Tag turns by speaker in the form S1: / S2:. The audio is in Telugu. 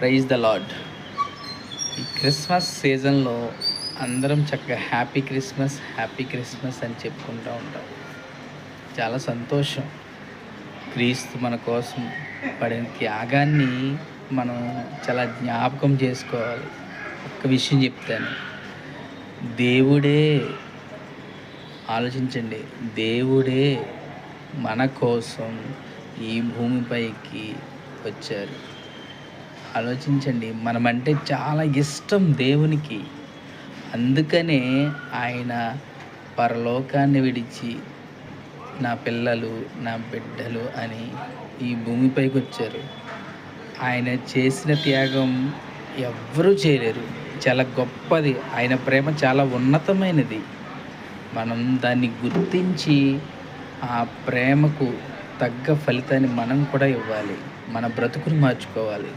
S1: ప్రైజ్ ద లాడ్ ఈ క్రిస్మస్ సీజన్లో అందరం చక్కగా హ్యాపీ క్రిస్మస్ హ్యాపీ క్రిస్మస్ అని చెప్పుకుంటూ ఉంటాం. చాలా సంతోషం. క్రీస్తు మన కోసం పడిన త్యాగాన్ని మనం చాలా జ్ఞాపకం చేసుకోవాలి. ఒక్క విషయం చెప్తాను. దేవుడే ఆలోచించండి. దేవుడే మన కోసం ఈ భూమిపైకి వచ్చారు. ఆలోచించండి. మనమంటే చాలా ఇష్టం దేవునికి. అందుకనే ఆయన పరలోకాన్ని విడిచి నా పిల్లలు నా బిడ్డలు అని ఈ భూమిపైకి వచ్చారు ఆయన చేసిన త్యాగం ఎవ్వరూ చేయలేరు. చాలా గొప్పది. ఆయన ప్రేమ చాలా ఉన్నతమైనది. మనం దాన్ని గుర్తించి ఆ ప్రేమకు తగ్గ ఫలితాన్ని మనం కూడా ఇవ్వాలి. మన బ్రతుకుని మార్చుకోవాలి.